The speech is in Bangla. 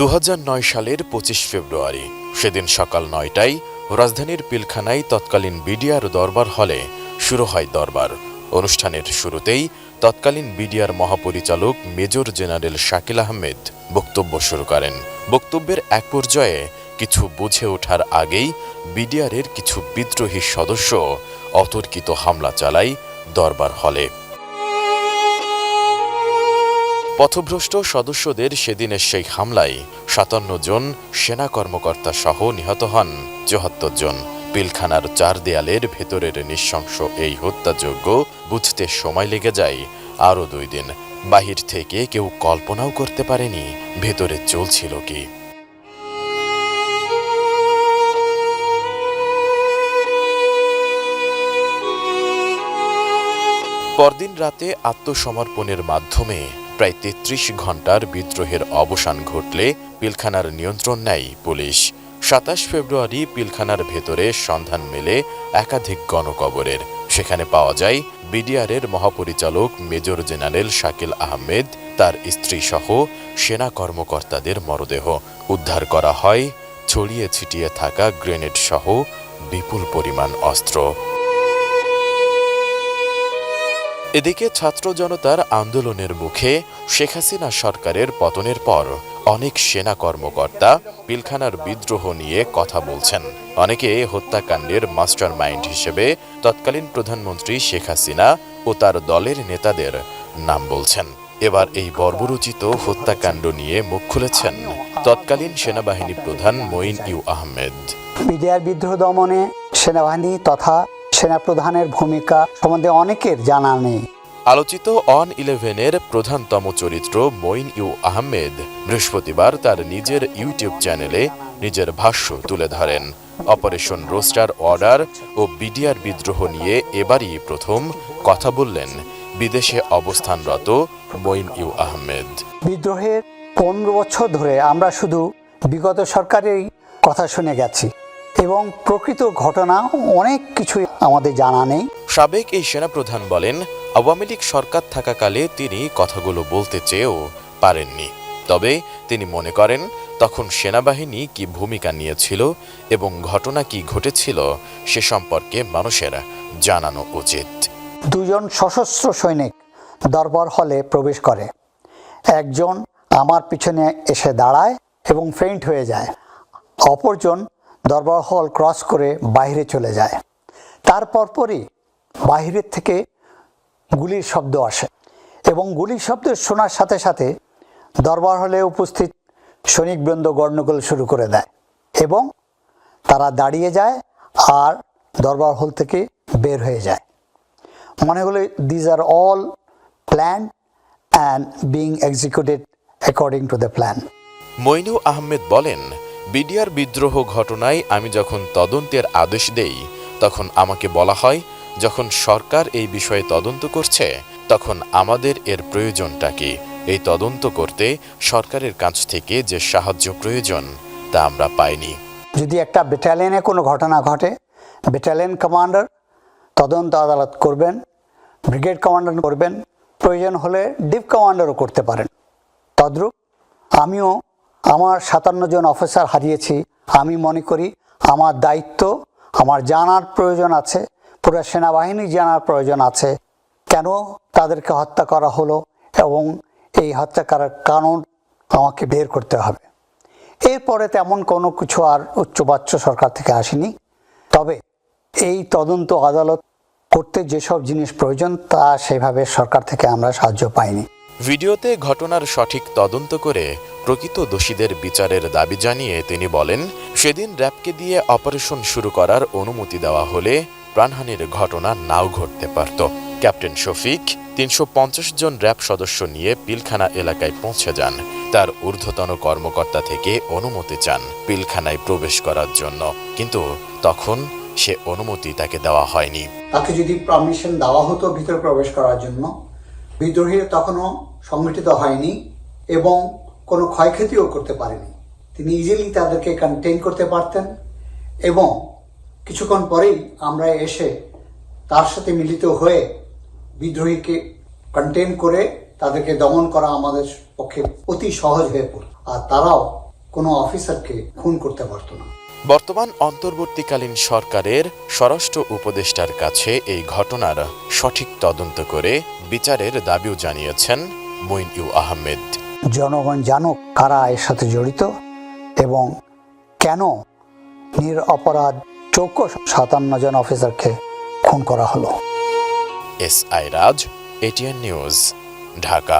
দু হাজার নয় সালের পঁচিশ ফেব্রুয়ারি। সেদিন সকাল নয়টায় রাজধানীর পিলখানায় তৎকালীন বিডিআর দরবার হলে শুরু হয় দরবার। অনুষ্ঠানের শুরুতেই তৎকালীন বিডিআর মহাপরিচালক মেজর জেনারেল শাকিল আহমেদ বক্তব্য শুরু করেন। বক্তব্যের এক পর্যায়ে কিছু বুঝে ওঠার আগেই বিডিআরের কিছু বিদ্রোহী সদস্য অতর্কিত হামলা চালায় দরবার হলে। পথভ্রষ্ট সদস্যদের সেদিনের সেই হামলায় সাতান্ন জন সেনা কর্মকর্তা সহ নিহত হন। চুহাত্তর জন পিলখানার চার দেয়ালের ভেতরের নৃশংস এই হত্যাযজ্ঞ বুঝতে সময় লেগে যায়। আরও দুই দিন বাহির থেকে কেউ কল্পনাও করতে পারেনি ভেতরে চলছিল কি। পরদিন রাতে আত্মসমর্পণের মাধ্যমে প্রায় তেত্রিশ ঘণ্টার বিদ্রোহের অবসান ঘটলে পিলখানার নিয়ন্ত্রণ নেয় পুলিশ। সাতাশ ফেব্রুয়ারি পিলখানার ভেতরে সন্ধান মেলে একাধিক গণকবরের। সেখানে পাওয়া যায় বিডিআরের মহাপরিচালক মেজর জেনারেল শাকিল আহমেদ, তার স্ত্রী সহ সেনা কর্মকর্তাদের মরদেহ। উদ্ধার করা হয় ছড়িয়ে ছিটিয়ে থাকা গ্রেনেড সহ বিপুল পরিমাণ অস্ত্র। এদিকে ছাত্র জনতার আন্দোলনের মুখে শেখ হাসিনা সরকারের পতনের পর অনেক সেনা কর্মকর্তা পিলখানার বিদ্রোহ নিয়ে কথা বলছেন। অনেকে হত্যাকাণ্ডের মাস্টার মাইন্ড হিসেবে তৎকালীন প্রধানমন্ত্রী শেখ হাসিনা ও তার দলের নেতাদের নাম বলছেন। এবার এই বর্বরোচিত হত্যাকাণ্ড নিয়ে মুখ খুলেছেন তৎকালীন সেনাবাহিনী প্রধান মঈন ইউ আহমেদ। বিদ্রোহ দমনে সেনাবাহিনী তথা সেনাপ্রধানের ভূমিকা সম্বন্ধে অনেকের জানা নেই। আলোচিত অন ইলেভেনের প্রধানতম চরিত্র মঈন ইউ আহমেদ বৃহস্পতিবার তার নিজের ইউটিউব চ্যানেলে নিজের ভাষ্য তুলে ধরেন। অপারেশন রোস্টার অর্ডার ও বিডিআর বিদ্রোহ নিয়ে এবারই প্রথম কথা বললেন বিদেশে অবস্থানরত মঈন ইউ আহমেদ। বিদ্রোহের পনেরো বছর ধরে আমরা শুধু বিগত সরকারেরই কথা শুনে গেছি এবং প্রকৃত ঘটনা অনেক কিছুই আমাদের জানা নেই। সাবেক এই সেনাপ্রধান বলেন আওয়ামী লীগ সরকার থাকাকালে তিনি কথাগুলো বলতে চেয়েও পারেননি। তবে তিনি মনে করেন তখন সেনাবাহিনী কি ভূমিকা নিয়েছিল এবং ঘটনা কি ঘটেছিল সে সম্পর্কে মানুষের জানানো উচিত। দুজন সশস্ত্র সৈনিক দরবার হলে প্রবেশ করে। একজন আমার পিছনে এসে দাঁড়ায় এবং ফেইন্ট হয়ে যায়। অপরজন দরবার হল ক্রস করে বাইরে চলে যায়। তার পরপরই বাইরের থেকে গুলির শব্দ আসে এবং গুলির শব্দ শোনার সাথে সাথে দরবার হলে উপস্থিত সৈনিকবৃন্দ গণ্ডগোল শুরু করে দেয় এবং তারা দাঁড়িয়ে যায় আর দরবার হল থেকে বের হয়ে যায়। মনে হলো these are all plan and being executed according to the plan Moinu Ahmed বলেন, বিডিআর বিদ্রোহ ঘটনায় আমি যখন তদন্তের আদেশ দেই তখন আমাকে বলা হয়, যখন সরকার এই বিষয়ে তদন্ত করছে, তখন আমাদের এর প্রয়োজনটা কি? এই তদন্ত করতে সরকারের কাছ থেকে যে সাহায্য প্রয়োজন, তা আমরা পাইনি। যদি একটা ব্যাটালিয়নে কোনো ঘটনা ঘটে, ব্যাটালিয়ন কমান্ডার তদন্ত আদালত করবেন, ব্রিগেড কমান্ডার করবেন, প্রয়োজন হলে ডিপ কমান্ডারও করতে পারেন। তদ্রূপ, আমিও আমার সাতান্ন জন অফিসার হারিয়েছি, আমি মনে করি আমার দায়িত্ব আমার জানার প্রয়োজন আছে, পুরো সেনাবাহিনী জানার প্রয়োজন আছে। কেন তাদেরকে হত্যা করা হলো এবং এই হত্যা করার কারণ আমাকে বের করতে হবে? এরপরে তেমন কোনো কিছু আর উচ্চবাচ্য সরকার থেকে আসেনি। তবে এই তদন্ত আদালত করতে যেসব জিনিস প্রয়োজন তা সেভাবে সরকার থেকে আমরা সাহায্য পাইনি। ভিডিওতে ঘটনার সঠিক তদন্ত করে প্রকৃত দোষীদের বিচারের দাবি জানিয়ে তিনি বলেন, সেদিন র্যাবকে দিয়ে অপারেশন শুরু করার অনুমতি দেওয়া হলে প্রাণহানির ঘটনা নাও ঘটতে পারত। ক্যাপ্টেন শফিক তিনশো পঞ্চাশ জন র্যাব সদস্য নিয়ে পিলখানা এলাকায় পৌঁছে যান। তার ঊর্ধ্বতন কর্মকর্তা থেকে অনুমতি চান পিলখানায় প্রবেশ করার জন্য। কিন্তু তখন সে অনুমতি তাকে দেওয়া হয়নি। তাকে যদি পারমিশন দেওয়া হতো ভিতরে প্রবেশ করার জন্য, বিদ্রোহী তখনও সংগঠিত হয়নি এবং কোনো ক্ষয়ক্ষতিও করতে পারেনি। তিনি ইজিলি তাদেরকে কন্টেন করতে পারতেন এবং কিছুক্ষণ পরেই আমরা এসে তার সাথে মিলিত হয়ে বিদ্রোহীকে কন্টেন করে তাদেরকে দমন করা আমাদের পক্ষে অতি সহজ হয়ে পড়ল। আর তারাও কোনো অফিসারকে খুন করতে পারতো না। বর্তমান অন্তর্বর্তীকালীন সরকারের স্বরাষ্ট্র উপদেষ্টার কাছে এই ঘটনার সঠিক তদন্ত করে বিচারের দাবিও জানিয়েছেন মইন ইউ আহমেদ। জনগণ জানুক কারা এর সাথে জড়িত এবং কেন নির অপরাধ চৌকো সাতান্ন জন অফিসারকে খুন করা হলো। S I Raj ATN news Dhaka.